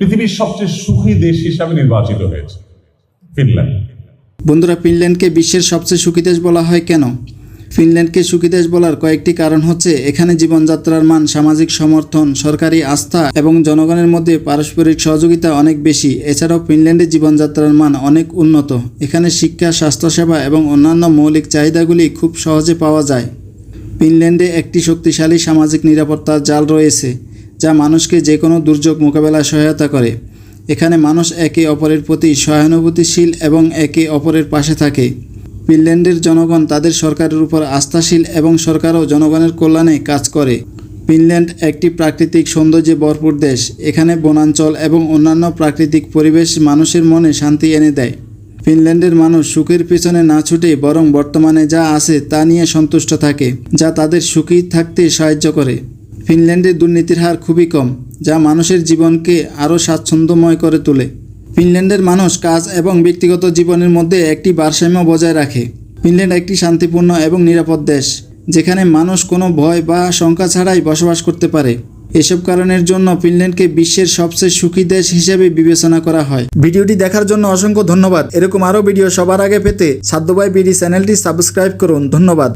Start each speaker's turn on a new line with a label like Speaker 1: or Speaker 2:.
Speaker 1: পৃথিবীর সবচেয়ে সুখী দেশ হিসাবে নির্বাচিত হয়েছে, ফিনল্যান্ড।
Speaker 2: বন্ধুরা, ফিনল্যান্ডকে বিশ্বের সবচেয়ে সুখী দেশ বলা হয় কেন? ফিনল্যান্ডকে সুখী দেশ বলার কয়েকটি কারণ হচ্ছে, এখানে জীবনযাত্রার মান, সামাজিক সমর্থন, সরকারি আস্থা এবং জনগণের মধ্যে পারস্পরিক সহযোগিতা অনেক বেশি। এছাড়াও ফিনল্যান্ডে জীবনযাত্রার মান অনেক উন্নত। এখানে শিক্ষা, স্বাস্থ্যসেবা এবং অন্যান্য মৌলিক চাহিদাগুলি খুব সহজে পাওয়া যায়। ফিনল্যান্ডে একটি শক্তিশালী সামাজিক নিরাপত্তার জাল রয়েছে। যা মানুষকে যে কোনো দুর্যোগ মোকাবেলায় সহায়তা করে। এখানে মানুষ একে অপরের প্রতি সহানুভূতিশীল এবং একে অপরের পাশে থাকে। ফিনল্যান্ডের জনগণ তাদের সরকারের উপর আস্থাশীল এবং সরকারও জনগণের কল্যাণে কাজ করে। ফিনল্যান্ড একটি প্রাকৃতিক সৌন্দর্যে ভরপুর দেশ। এখানে বনাঞ্চল এবং অন্যান্য প্রাকৃতিক পরিবেশ মানুষের মনে শান্তি এনে দেয়। ফিনল্যান্ডের মানুষ সুখের পেছনে না ছুটে বরং বর্তমানে যা আছে তা নিয়ে সন্তুষ্ট থাকে, যা তাদের সুখী থাকতে সাহায্য করে। ফিনল্যান্ডে দুর্নীতির হার খুবই কম, যা মানুষের জীবনকে আরও স্বাচ্ছন্দ্যময় করে তোলে। ফিনল্যান্ডের মানুষ কাজ এবং ব্যক্তিগত জীবনের মধ্যে একটি ভারসাম্য বজায় রাখে। ফিনল্যান্ড একটি শান্তিপূর্ণ এবং নিরাপদ দেশ, যেখানে মানুষ কোনো ভয় বা শঙ্কা ছাড়াই বসবাস করতে পারে। এসব কারণের জন্য ফিনল্যান্ডকে বিশ্বের সবচেয়ে সুখী দেশ হিসেবে বিবেচনা করা হয়। ভিডিওটি দেখার জন্য অসংখ্য ধন্যবাদ। এরকম আরও ভিডিও সবার আগে পেতে সাধ্যবাই বিডি চ্যানেলটি সাবস্ক্রাইব করুন। ধন্যবাদ।